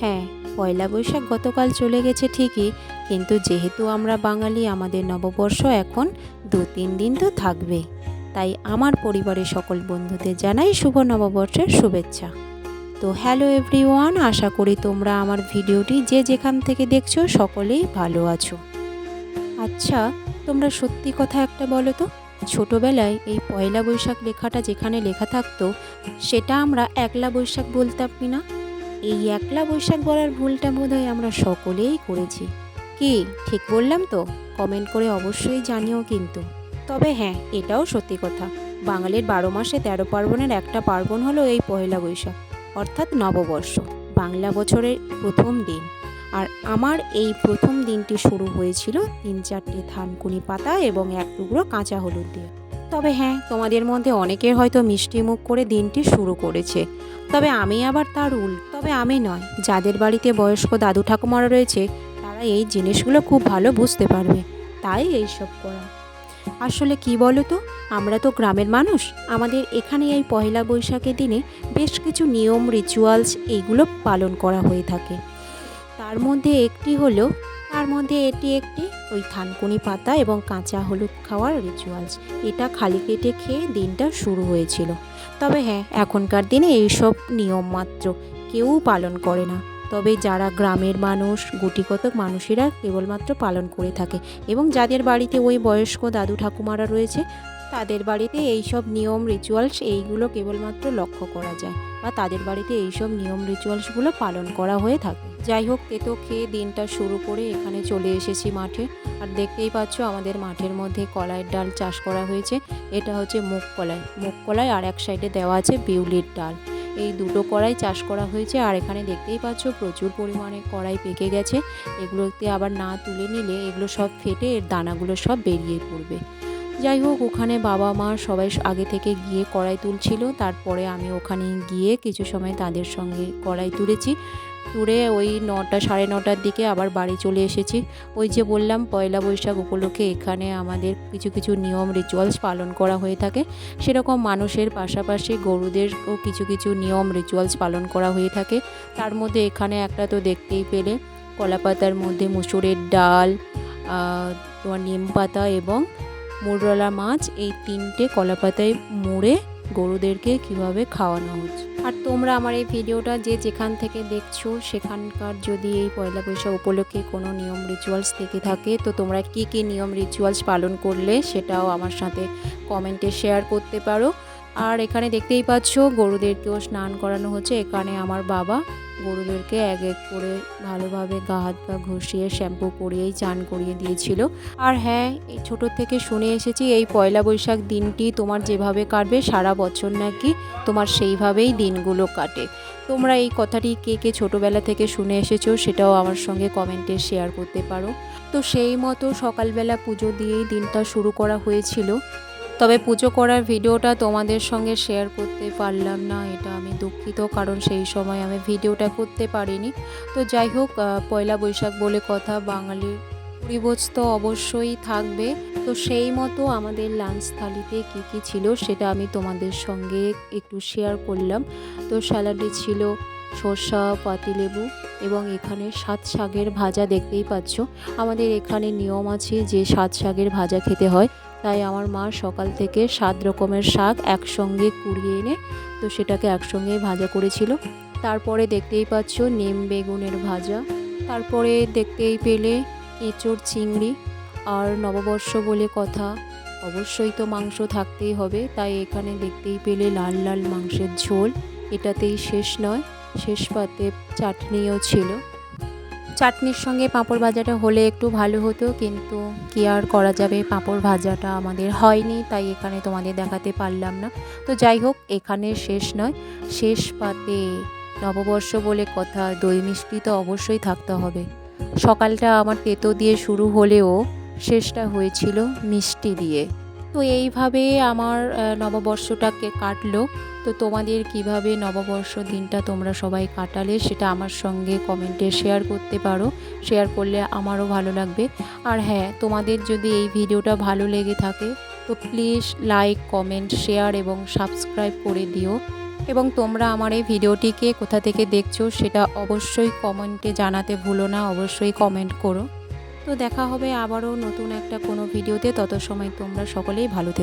হ্যাঁ পয়লা বৈশাখ গতকাল চলে গেছে ঠিকই, কিন্তু যেহেতু আমরা বাঙালি, আমাদের নববর্ষ এখন দু তিন দিন তো থাকবে। তাই আমার পরিবারের সকল বন্ধুদের জানাই শুভ নববর্ষের শুভেচ্ছা। তো হ্যালো এভরিওয়ান, আশা করি তোমরা আমার ভিডিওটি যে যেখান থেকে দেখছ সকলেই ভালো আছো। আচ্ছা তোমরা সত্যি কথা একটা বলো তো, ছোটোবেলায় এই পয়লা বৈশাখ লেখাটা যেখানে লেখা থাকতো, সেটা আমরা একলা বৈশাখ বলতাম কি না এই একলা বৈশাখ বলার ভুলটা বোধহয় আমরা সকলেই করেছি। কি, ঠিক বললাম তো? কমেন্ট করে অবশ্যই জানিও কিন্তু। তবে হ্যাঁ এটাও সত্যি কথা। বাঙালির বারো মাসে তেরো পার্বণের একটা পার্বণ হলো এই পয়লা বৈশাখ, অর্থাৎ নববর্ষ, বাংলা বছরের প্রথম দিন। আর আমার এই প্রথম দিনটি শুরু হয়েছিল তিন চারটে থানকুনি পাতা এবং এক টুকরো কাঁচা হলুদ দিয়ে। তবে হ্যাঁ তোমাদের মধ্যে অনেকের হয়তো মিষ্টি মুখ করে দিনটি শুরু করেছে। তবে আমি আবার তার উল, তবে আমি নয়, যাদের বাড়িতে বয়স্ক দাদু ঠাকুমারা রয়েছে, তারা এই জিনিসগুলো খুব ভালো বুঝতে পারবে। তাই এইসব করা। আসলে কি বলো তো, আমরা তো গ্রামের মানুষ, আমাদের এখানে এই পয়লা বৈশাখের দিনে বেশ কিছু নিয়ম রিচুয়ালস এইগুলো পালন করা হয়ে থাকে। তার মধ্যে একটি হলো তার মধ্যে এটি একটি। ওই থানকুনি পাতা এবং কাঁচা হলুদ খাওয়ার রিচুয়ালস এটা খালি পেটে খেয়ে দিনটা শুরু হয়েছিল। তবে হ্যাঁ এখনকার দিনে এইসব নিয়ম মাত্র। কেউ পালন করে না। তবে যারা গ্রামের মানুষ, গুটিকতক মানুষেরা কেবলমাত্র পালন করে থাকে এবং যাদের বাড়িতে ওই বয়স্ক দাদু ঠাকুমারা রয়েছে তাদের বাড়িতে এইসব নিয়ম রিচুয়ালস এইগুলো কেবলমাত্র লক্ষ্য করা যায় বা তাদের বাড়িতে এইসব নিয়ম রিচুয়ালসগুলো পালন করা হয়ে থাকে। যাই হোক, তেতো খেয়ে দিনটা শুরু করে এখানে চলে এসেছি মাঠে। আর দেখতেই পাচ্ছ আমাদের মাঠের মধ্যে কলাইয়ের ডাল চাষ করা হয়েছে। এটা হচ্ছে মুগ কলাই। মুগ কলাই আর এক সাইডে দেওয়া আছে বিউলির ডাল। এই দুটো কড়াই চাষ করা হয়েছে আর এখানে দেখতেই পাচ্ছ প্রচুর পরিমাণে কড়াই পেকে গেছে। এগুলোতে আবার না তুলে নিলে এগুলো সব ফেটে এর দানাগুলো সব বেরিয়ে পড়বে। যাই হোক ওখানে বাবা মা সবাই আগে থেকে গিয়ে কড়াই তুলছিল। তারপরে আমি ওখানে গিয়ে কিছু সময় তাদের সঙ্গে কড়াই তুলেছি। তুলে ওই নটা, সাড়ে নটার দিকে আবার বাড়ি চলে এসেছি। ওই যে বললাম, পয়লা বৈশাখ উপলক্ষে এখানে আমাদের কিছু কিছু নিয়ম রিচুয়ালস পালন করা হয়ে থাকে। সেরকম মানুষের পাশাপাশি গরুদেরও কিছু কিছু নিয়ম রিচুয়ালস পালন করা হয়ে থাকে। তার মধ্যে এখানে একটা তো দেখতেই পেলে, কলাপাতার মধ্যে মুসুরের ডাল তোমার নিম পাতা এবং মুরলা মাছ এই তিনটে কলাপাতায় মুড়ে গরুদেরকে কীভাবে খাওয়ানো হচ্ছে আর তোমরা আমার এই ভিডিওটা যে যেখান থেকে দেখছ, সেখানকার যদি এই পয়লা বৈশাখ উপলক্ষে কোনো নিয়ম রিচুয়ালস থেকে থাকে, তো তোমরা কি কি নিয়ম রিচুয়ালস পালন করলে সেটাও আমার সাথে কমেন্টে শেয়ার করতে পারো। আর এখানে দেখতেই পাচ্ছ গরুদেরকেও স্নান করানো হচ্ছে। এখানে আমার বাবা গরুদেরকে এক এক করে ভালোভাবে গা হাত পা ঘষিয়ে শ্যাম্পু করিয়েই চান করিয়ে দিয়েছিল। আর হ্যাঁ এই ছোটো থেকে শুনে এসেছি, এই পয়লা বৈশাখ দিনটি তোমার যেভাবে কাটবে, সারা বছর নাকি তোমার সেইভাবেই দিনগুলো কাটে। তোমরা এই কথাটি কে কে ছোটোবেলা থেকে শুনে এসেছ সেটাও আমার সঙ্গে কমেন্টে শেয়ার করতে পারো। তো সেই মতো সকালবেলা পুজো দিয়েই দিনটা শুরু করা হয়েছিল। তবে পুজো করার ভিডিওটা তোমাদের সঙ্গে শেয়ার করতে পারলাম না, এটা আমি দুঃখিত, কারণ সেই সময় আমি ভিডিওটা করতে পারিনি। তো যাই হোক পয়লা বৈশাখ বলে কথা বাঙালির পরিবোজ তো অবশ্যই থাকবে। তো সেই মতো আমাদের লাঞ্চ থালিতে কী কী ছিল সেটা আমি তোমাদের সঙ্গে একটু শেয়ার করলাম। তো স্যালাডে ছিল শসা পাতিলেবু এবং এখানে সাত শাকের ভাজা দেখতেই পাচ্ছ। আমাদের এখানে নিয়ম আছে যে সাত শাকের ভাজা খেতে হয়। তাই আমার মা সকাল থেকে সাত রকমের শাক একসঙ্গে কুড়িয়ে এনে, তো সেটাকে একসঙ্গে ভাজা করেছিল। তারপরে দেখতেই পাচ্ছ নিম বেগুনের ভাজা। তারপরে দেখতেই পেলে এঁচোড় চিংড়ি আর নববর্ষ বলে কথা। অবশ্যই তো মাংস থাকতেই হবে, তাই এখানে দেখতেই পেলে লাল লাল মাংসের ঝোল। এটাতেই শেষ নয়, শেষ পাতে চাটনিও ছিল। চাটনির সঙ্গে পাঁপড় ভাজাটা হলে একটু ভালো হতো, কিন্তু কি আর করা যাবে? পাঁপড় ভাজাটা আমাদের হয়নি, তাই এখানে তোমাদের দেখাতে পারলাম না। তো যাই হোক, এখানে শেষ নয়। শেষ পাতে নববর্ষ বলে কথা, দই মিষ্টি তো অবশ্যই থাকতে হবে। সকালটা আমার তেতো দিয়ে শুরু হলেও শেষটা হয়েছিল মিষ্টি দিয়ে। তো এইভাবে আমার নববর্ষটাকে কাটলো। তো তোমাদের কীভাবে নববর্ষ দিনটা তোমরা সবাই কাটালে সেটা আমার সঙ্গে কমেন্টে শেয়ার করতে পারো। শেয়ার করলে আমারও ভালো লাগবে। আর হ্যাঁ তোমাদের যদি এই ভিডিওটা ভালো লেগে থাকে, তো প্লিজ লাইক, কমেন্ট, শেয়ার এবং সাবস্ক্রাইব করে দিও। এবং তোমরা আমার এই ভিডিওটিকে কোথা থেকে দেখছ সেটা অবশ্যই কমেন্টে জানাতে ভুলো না, অবশ্যই কমেন্ট করো। তো দেখা হবে আবারও নতুন একটা কোনো ভিডিওতে। তত সময় তোমরা সকলেই ভালো থেকো।